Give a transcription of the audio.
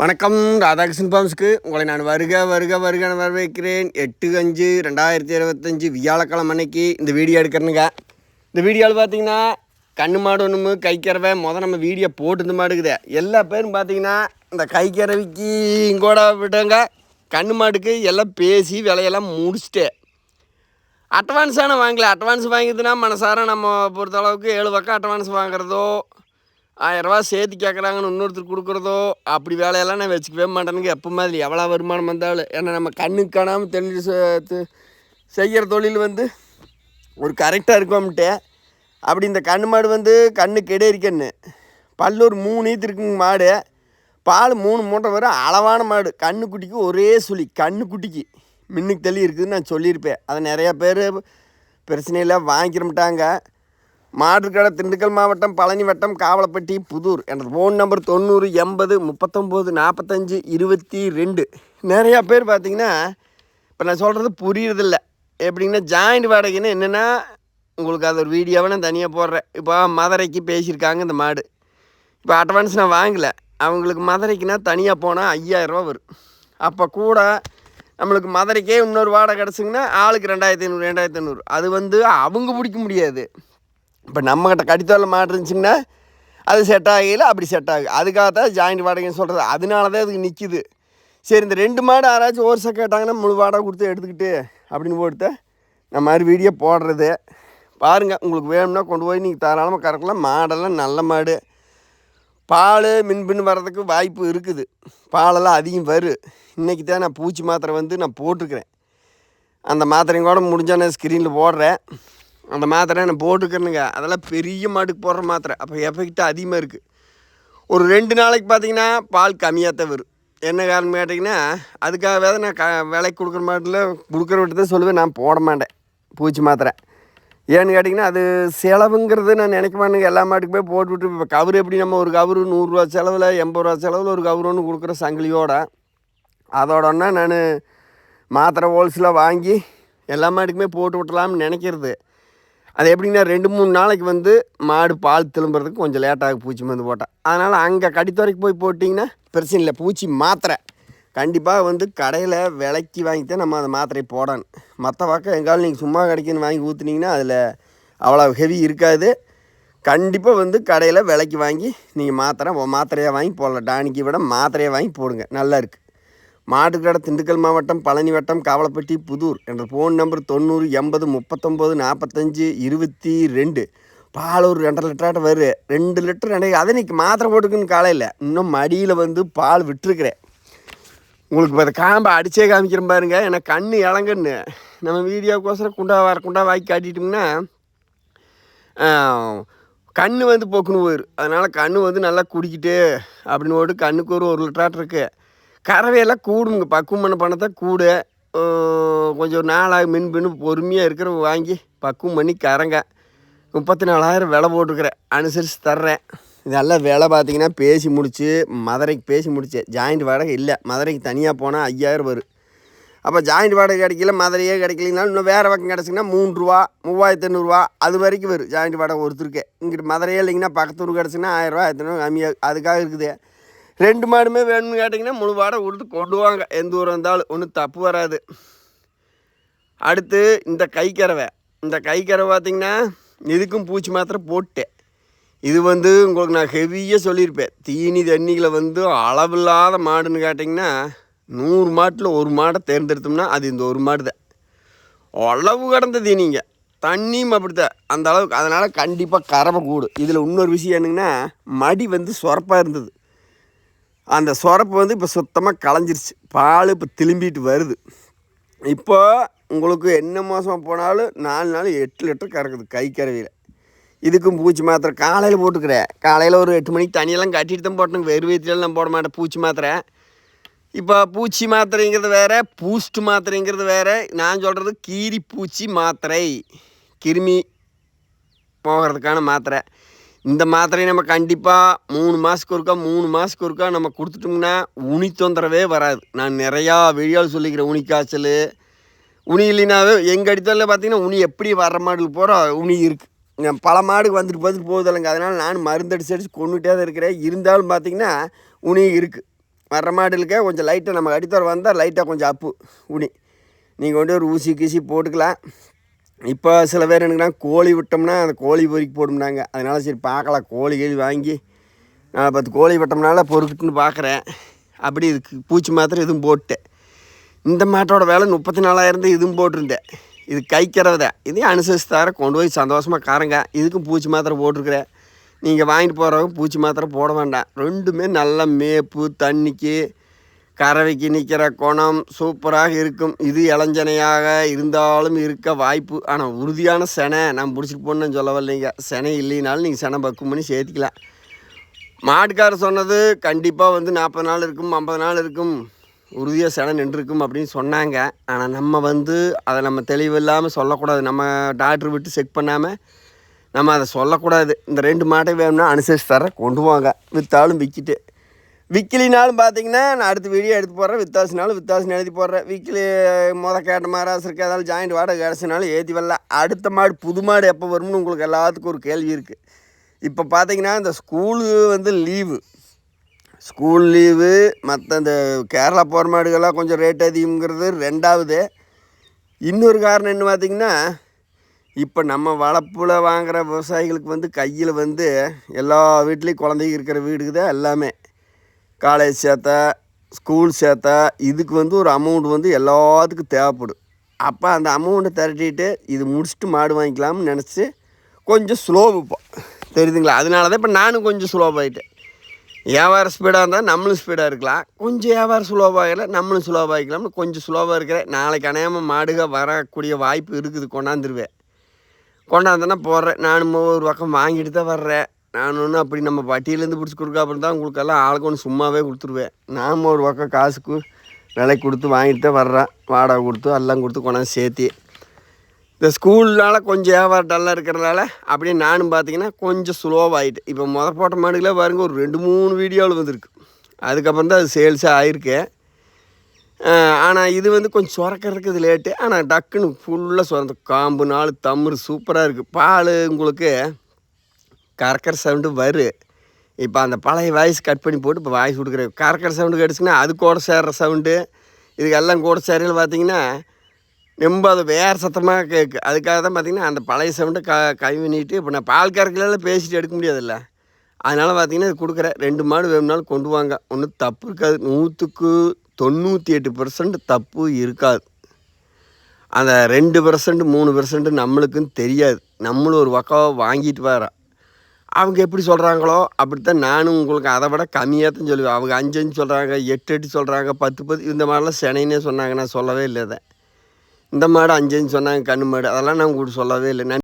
வணக்கம் ராதாகிருஷ்ணன் பாம்ஸ்க்கு. உங்களை நான் வருக வருக வருக வரவேற்கிறேன். எட்டு அஞ்சு ரெண்டாயிரத்தி இருபத்தஞ்சி வியாழக்கிழமை அன்னைக்கு இந்த வீடியோ எடுக்கிறேனுங்க. இந்த வீடியோவில் பார்த்தீங்கன்னா கண்ணு மாடு ஒன்று கைக்கறவை மொதல் நம்ம வீடியோ போட்டு மாடுக்குது எல்லா பேரும் பார்த்தீங்கன்னா இந்த கைக்கறவைக்கு இங்கோட விட்டவங்க கண்ணு மாடுக்கு எல்லாம் பேசி விலையெல்லாம் முடிச்சுட்டு. அட்வான்ஸான வாங்கல. அட்வான்ஸ் வாங்கிதுன்னா மனசார நம்ம பொறுத்தளவுக்கு ஏழு பக்கம் அட்வான்ஸ் வாங்குறதோ ஆயிரரூவா சேர்த்து கேட்குறாங்கன்னு இன்னொருத்தர் கொடுக்குறதோ அப்படி வேலையெல்லாம் நான் வச்சுக்கவே மாட்டேனுங்க. எப்போ மாதிரி எவ்வளோ வருமானம் வந்தாலும் ஏன்னா நம்ம கண்ணுக்கு காணாமல் தெரிஞ்சு செய்கிற தொழில் வந்து ஒரு கரெக்டாக இருக்கோம்ட்டு அப்படி இந்த கண்ணு மாடு வந்து கண்ணு கெடேரிக்கண்ணு பல்லூர் மூணு ஈத்து இருக்குங்க மாடு. பால் மூணு மூட்டை வரும் அளவான மாடு. கண்ணுக்குட்டிக்கு ஒரே சுழி கண்ணுக்குட்டிக்கு மின்னுக்கு தெளி இருக்குதுன்னு நான் சொல்லியிருப்பேன். அதை நிறையா பேர் பிரச்சனையில் வாங்கிக்கிறமாட்டாங்க மாடுக்கடை திண்டுக்கல் மாவட்டம் பழனி வட்டம் காவலப்பட்டி புதூர் எனது ஃபோன் நம்பர் தொண்ணூறு எண்பது முப்பத்தொம்போது நாற்பத்தஞ்சு இருபத்தி ரெண்டு. நிறையா பேர் பார்த்தீங்கன்னா இப்போ நான் சொல்கிறது புரியுறதில்ல. எப்படின்னா ஜாயிண்ட் வாடகைன்னு என்னென்னா உங்களுக்கு அது ஒரு வீடியோவை நான் தனியாக போடுறேன். இப்போ மதுரைக்கு பேசியிருக்காங்க இந்த மாடு. இப்போ அட்வான்ஸ் நான் வாங்கலை. அவங்களுக்கு மதுரைக்குன்னா தனியாக போனால் ஐயாயிரரூவா வரும். அப்போ கூட நம்மளுக்கு மதுரைக்கே இன்னொரு வாடகை கிடச்சிங்கன்னா ஆளுக்கு ரெண்டாயிரத்தி ஐநூறு ரெண்டாயிரத்தி ஐநூறு. அது வந்து அவங்க பிடிக்க முடியாது. இப்போ நம்மக்கிட்ட கடித்தோரில் மாடு இருந்துச்சுங்கன்னா அது செட் ஆகல அப்படி செட் ஆகும் அதுக்காக தான் ஜாயிண்ட் வாடகைன்னு சொல்கிறது அதனால தான் அதுக்கு நிற்கிது சரி இந்த ரெண்டு மாடு யாராச்சும் ஒரு கேட்டாங்கன்னா முழு வாடகை கொடுத்து எடுத்துக்கிட்டு அப்படின்னு போட்டு நான் மாதிரி வீடியோ போடுறது. பாருங்கள் உங்களுக்கு வேணும்னா கொண்டு போய் நீங்கள் தாராளமாக கறக்கலாம். மாடெல்லாம் நல்ல மாடு. பால் மின்பின் வர்றதுக்கு வாய்ப்பு இருக்குது. பாலெல்லாம் அதிகம் வரும் இன்றைக்கி தான் நான் பூச்சி மாத்திரை வந்து நான் போட்டிருக்கிறேன். அந்த மாத்திரையும் கூட முடிஞ்சால் நான் ஸ்க்ரீனில் போடுறேன். அந்த மாத்திரை நான் போட்டுக்கிறேனுங்க. அதெல்லாம் பெரிய மாட்டுக்கு போடுற மாத்திரை. அப்போ எஃபெக்ட் அதிகமாக இருக்குது ஒரு ரெண்டு நாளைக்கு பார்த்தீங்கன்னா பால் கம்மியாக தான் வரும். என்ன காரணம் கேட்டிங்கன்னா அதுக்காகவே தான் நான் க விலைக்கு கொடுக்குற மாட்டில் கொடுக்குற விட்டு தான் சொல்லுவேன். நான் போட மாட்டேன். பூச்சி மாத்திரை. ஏன்னு கேட்டிங்கன்னா அது செலவுங்கிறது நான் நினைக்க மாட்டேங்க எல்லா மாட்டுக்குமே போட்டு விட்டு இப்போ கவர் எப்படி நம்ம ஒரு கவர் நூறுரூவா செலவில் எண்பது ரூபா செலவில் ஒரு கவர் ஒன்று கொடுக்குற சங்கிலியோட அதோடனா நான் மாத்திரை ஹோல்சேலாக வாங்கி எல்லா மாட்டுக்குமே போட்டு விட்டலாம்னு நினைக்கிறது. அது எப்படின்னா ரெண்டு மூணு நாளைக்கு வந்து மாடு பால் திரும்புறதுக்கு கொஞ்சம் லேட்டாக பூச்சி மருந்து போட்டேன். அதனால் அங்கே கடித்துறைக்கு போய் போட்டிங்கன்னா பிரச்சனை இல்லை. பூச்சி மாத்திரை. கண்டிப்பாக வந்து கடையில் விலைக்கு வாங்கித்தான் நம்ம அந்த மாத்திரையை போடணும். மற்ற பக்கம் எங்காலும் நீங்கள் சும்மா கிடைக்குன்னு வாங்கி ஊற்றுனீங்கன்னா அதில் அவ்வளோ ஹெவி இருக்காது. கண்டிப்பாக வந்து கடையில் விலைக்கு வாங்கி நீங்கள் மாத்திரை மாத்திரையாக வாங்கி போடலாம். டானிக்கை விட மாத்திரையாக வாங்கி போடுங்க. நல்லா இருக்குது மாட்டுக்கடை திண்டுக்கல் மாவட்டம் பழனி வட்டம் காவலப்பட்டி புதூர் என்ற ஃபோன் நம்பர் தொண்ணூறு எண்பது முப்பத்தொம்போது நாற்பத்தஞ்சு இருபத்தி ரெண்டு. பால் ஒரு ரெண்டரை லிட்டராட்ட வரும் ரெண்டு லிட்டர் ரெண்டு அதை இன்னைக்கு மாத்திரை போட்டுக்குன்னு காலையில் இன்னும் மடியில் வந்து பால் விட்டுருக்குறேன். உங்களுக்கு இப்போ காம்பை அடிச்சே காமிக்கிறேன் பாருங்க. ஏன்னா கண்ணு இளங்கன்னு நம்ம வீடியோக்கோசரம் குண்டா வர குண்டா வாக்கி காட்டிட்டோம்னா கண்ணு வந்து போக்குன்னு போயிடும் அதனால் கண்ணு வந்து நல்லா குடிக்கிட்டு அப்படின்னு போட்டு கண்ணுக்கு ஒரு ஒரு லிட்டராட்டிருக்கு கறவையெல்லாம் கூடுங்க. பக்குவம் பண்ண பண்ணத்தை கூட கொஞ்சம் நாளாக மின் பின்னு பொறுமையாக இருக்கிற வாங்கி பக்குவம் பண்ணி கரங்க முப்பத்தி நாலாயிரம் விலை போட்டுருக்குறேன். அனுசரித்து தர்றேன். இதெல்லாம் விலை பார்த்தீங்கன்னா பேசி முடிச்சு மதுரைக்கு பேசி முடித்தேன் ஜாயிண்ட் வாடகை இல்லை. மதுரைக்கு தனியாக போனால் ஐயாயிரம் வரும். அப்போ ஜாயிண்ட் வாடகை கிடைக்கல மதுரையே கிடைக்கலனாலும் இன்னும் வேறு பக்கம் கிடச்சிங்கன்னா மூணு ரூபா மூவாயிரத்தி ஐநூறுரூவா அது வரைக்கும் வரும் ஜாயிண்ட் வாடகை ஒருத்தருக்கு. இங்கிட்டு மதுரையே இல்லைங்கன்னா பக்கத்து ஊர் கிடச்சிங்கன்னா ஆயிரரூவா எத்தனை கம்மியாக அதுக்காக இருக்குது. ரெண்டு மாடுமே வேணும்னு கேட்டிங்கன்னா மூணு மாடை கொடுத்து கொண்டு வாங்க எந்த ஊர் இருந்தாலும் ஒன்றும் தப்பு வராது. அடுத்து இந்த கைக்கறவை இந்த கைக்கறவை பார்த்திங்கன்னா இதுக்கும் பூச்சி மாத்திரை போட்டேன். இது வந்து உங்களுக்கு நான் ஹெவியாக சொல்லியிருப்பேன். தீனி தண்ணிகளை வந்து அளவில்லாத மாடுன்னு கேட்டிங்கன்னா நூறு மாட்டில் ஒரு மாடை தேர்ந்தெடுத்தோம்னா அது இந்த ஒரு மாடு தான். அளவு கடந்த தீனிங்க. தண்ணியும் அப்படித்தான். அந்த அளவுக்கு அதனால் கண்டிப்பாக கறவை கூடும் இதில் இன்னொரு விஷயம் என்னங்கன்னா மடி வந்து சொரப்பாக இருந்தது. அந்த சொரப்பு வந்து இப்போ சுத்தமாக களைஞ்சிருச்சு. பால் இப்போ திரும்பிட்டு வருது. இப்போ உங்களுக்கு என்ன மாதம் போனாலும் நாலு நாள் எட்டு லிட்டர் கறக்குது கை கறவையில் இதுக்கும் பூச்சி மாத்திரை காலையில் போட்டுக்கிறேன் காலையில் ஒரு எட்டு மணிக்கு தண்ணியெல்லாம் கட்டிட்டு தான் போட்டேன். வெறு வயிற்றுலாம் நான் போட மாட்டேன் பூச்சி மாத்திரை. இப்போ பூச்சி மாத்திரைங்கிறது வேறு பூஸ்ட் மாத்திரைங்கிறது வேறு. நான் சொல்கிறது கீரி பூச்சி மாத்திரை. கிருமி போகிறதுக்கான மாத்திரை. இந்த மாத்திரையை நம்ம கண்டிப்பாக மூணு மாதத்துக்கு ஒருக்கா மூணு மாதத்துக்கு ஒருக்கா நம்ம கொடுத்துட்டோம்னா உனி தொந்தரவே வராது. நான் நிறையா வீடியோவில் சொல்லிக்கிறேன் உனி காய்ச்சல். உனி இல்லைனாவே எங்கள் அடித்தலில் பார்த்தீங்கன்னா உனி எப்படி வர்ற மாடுக்கு போகிற உனி இருக்குது பல மாடுக்கு வந்துட்டு வந்துட்டு போகுதில்லைங்க அதனால் நான் மருந்து அடிச்சு அடிச்சு கொண்டுகிட்டே தான் இருக்கிறேன். இருந்தாலும் பார்த்தீங்கன்னா உனி இருக்குது வர்ற மாடுகளுக்கே கொஞ்சம் லைட்டாக நம்ம அடித்தர வந்தால் லைட்டாக கொஞ்சம் அப்பு உனி. நீங்கள் கொண்டு ஒரு ஊசி கீசி போட்டுக்கலாம். இப்போ சில பேர் என்னங்கன்னா கோழி விட்டோம்னா அந்த கோழி பொறிக்கு போடும்னாங்க. அதனால் சரி பார்க்கலாம் கோழி கீழி வாங்கி நான் பத்து கோழி விட்டோம்னால பொறுக்கிட்டுன்னு பார்க்குறேன். அப்படி இதுக்கு பூச்சி மாத்திரம் இதுவும் போட்டேன் இந்த மாட்டோட வேலை முப்பத்தி நாலாயிரம் தான் இதுவும் போட்டிருந்தேன். இது கைக்கிறத. இதையும் அனுசரித்து தர கொண்டு போய் சந்தோஷமாக காரங்க. இதுக்கும் பூச்சி மாத்திரை போட்டிருக்கிறேன். நீங்கள் வாங்கிட்டு போகிறவங்க பூச்சி மாத்திரை போட வேண்டாம். ரெண்டுமே நல்ல மேப்பு தண்ணிக்கு கறவைக்கு நிற்கிற குணம் சூப்பராக இருக்கும். இது இளஞ்சனையாக இருந்தாலும் இருக்க வாய்ப்பு. ஆனால் உறுதியான செனை நான் பிடிச்சிட்டு போகணுன்னு சொல்லவில்லைங்க செனை இல்லைனாலும் நீங்கள் செனை பக்கம் பண்ணி சேர்த்துக்கலாம் மாட்டுக்காரர் சொன்னது கண்டிப்பாக வந்து நாற்பது நாள் இருக்கும் ஐம்பது நாள் இருக்கும். உறுதியாக செனை நின்றுருக்கும் அப்படின்னு சொன்னாங்க. ஆனால் நம்ம வந்து அதை நம்ம தெளிவில்லாமல் சொல்லக்கூடாது. நம்ம டாக்டர் விட்டு செக் பண்ணாமல் நம்ம அதை சொல்லக்கூடாது. இந்த ரெண்டு மாட்டை வேணும்னா அனுசரித்து தர கொண்டு போங்க விற்றாலும் விற்கிட்டு விக்கிலினாலும் பார்த்தீங்கன்னா நான் அடுத்த வீடியோ எடுத்து போடுறேன். வித்தாசினாலும் வித்தாசினு எழுதி போடுறேன். விக்கிலி முத கேட்ட மாராசு இருக்கு? ஜாயிண்ட் வாடகை கிடச்சினாலும் ஏற்றி வரல. அடுத்த மாடு புது மாடு எப்போ வரும்னு உங்களுக்கு எல்லாத்துக்கும் ஒரு கேள்வி இருக்குது இப்போ பார்த்தீங்கன்னா இந்த ஸ்கூலு வந்து லீவு ஸ்கூல் லீவு மற்ற இந்த கேரளா போகிற மாடுகள்லாம் கொஞ்சம் ரேட் அதிகங்கிறது ரெண்டாவது. இன்னொரு காரணம் என்ன பார்த்திங்கன்னா இப்போ நம்ம வளர்ப்பில் வாங்குகிற விவசாயிகளுக்கு வந்து கையில் வந்து எல்லா வீட்லேயும் குழந்தைங்க இருக்கிற வீடுக்கு தான் எல்லாமே. காலேஜ் சேர்த்தா ஸ்கூல் சேர்த்தா இதுக்கு வந்து ஒரு அமௌண்ட் வந்து எல்லாத்துக்கும் தேவைப்படும். அப்போ அந்த அமௌண்ட்டை திரட்டிட்டு இது முடிச்சுட்டு மாடு வாங்கிக்கலாம்னு நினச்சி கொஞ்சம் ஸ்லோ இப்போ தெரியுதுங்களா? அதனால தான் இப்போ நானும் கொஞ்சம் ஸ்லோவாகிட்டேன் வியாபாரம் ஸ்பீடாக இருந்தால் நம்மளும் ஸ்பீடாக இருக்கலாம். கொஞ்சம் வியாபாரம் ஸ்லோவாகல நம்மளும் ஸ்லோவாகிக்கலாம்னு கொஞ்சம் ஸ்லோவாக இருக்கிறேன். நாளைக்கு அணையாமல் மாடுக வரக்கூடிய வாய்ப்பு இருக்குது. கொண்டாந்துருவேன். கொண்டாந்தேன்னா போடுறேன். நானும் ஒரு பக்கம் வாங்கிட்டு தான் வர்றேன். நான் ஒன்றும் அப்படி நம்ம பட்டியலேருந்து பிடிச்சி கொடுக்க அப்புறம் தான் உங்களுக்கெல்லாம் ஆளுக்கு ஒன்று சும்மாவே கொடுத்துருவேன். நாம் ஒரு பக்கம் காசுக்கு விலை கொடுத்து வாங்கிட்டு தான் வர்றேன் வாடகை கொடுத்து எல்லாம் கொடுத்து கொண்டாந்து சேர்த்தி. இந்த ஸ்கூல்னால கொஞ்சம் வியாபாரம் டல்லாக இருக்கிறதால அப்படியே நானும் பார்த்தீங்கன்னா கொஞ்சம் ஸ்லோவாகிட்டு இப்போ முத போட்ட மாடுகளே பாருங்க ஒரு ரெண்டு மூணு வீடியோவில் வந்திருக்கு. அதுக்கப்புறம் தான் அது சேல்ஸாக ஆயிருக்கு. ஆனால் இது வந்து கொஞ்சம் சுரக்கிறதுக்கு இது லேட்டு ஆனால் டக்குன்னு ஃபுல்லாக சுரந்து காம்பு நாள் தம்ரு சூப்பராக இருக்குது பால் உங்களுக்கு கறக்கிற சவுண்டு வரும் இப்போ அந்த பழைய வாய்ஸ் கட் பண்ணி போட்டு இப்போ வாய்ஸ் கொடுக்குறேன் கறக்கிற சவுண்டு கிடச்சுன்னா அது கூட சேர்ற சவுண்டு இதுக்கெல்லாம் கூட சேரையில் பார்த்தீங்கன்னா ரொம்ப அது வேறு சத்தமாக கேட்கு அதுக்காக தான் பார்த்தீங்கன்னா அந்த பழைய சவுண்டை க கைவினிட்டு இப்போ நான் பால் கறக்கலாம் பேசிட்டு எடுக்க முடியாதுல்ல. அதனால் பார்த்தீங்கன்னா இது கொடுக்குறேன் ரெண்டு மாடு வேணும்னாலும் கொண்டு வாங்க. ஒன்றும் தப்பு இருக்காது. நூற்றுக்கு தொண்ணூற்றி எட்டு பர்சன்ட் தப்பு இருக்காது. அந்த ரெண்டு பர்சன்ட் மூணு பர்சன்ட் நம்மளுக்குன்னு தெரியாது. நம்மளும் ஒரு பக்கம் வாங்கிட்டு வரோம் அவங்க எப்படி சொல்கிறாங்களோ அப்படித்தான் நானும் உங்களுக்கு அதை விட கம்மியாக தான் சொல்லுவேன். அவங்க அஞ்சு அஞ்சு சொல்கிறாங்க எட்டு எட்டு சொல்கிறாங்க பத்து பத்து இந்த மாதிரிலாம் சென்னைன்னே சொன்னாங்க. நான் சொல்லவே இல்லை அதை. இந்த மாடு அஞ்சு அஞ்சு சொன்னாங்க கண்ணு மாடு. அதெல்லாம் நான் உங்களுக்கு சொல்லவே இல்லை. நான்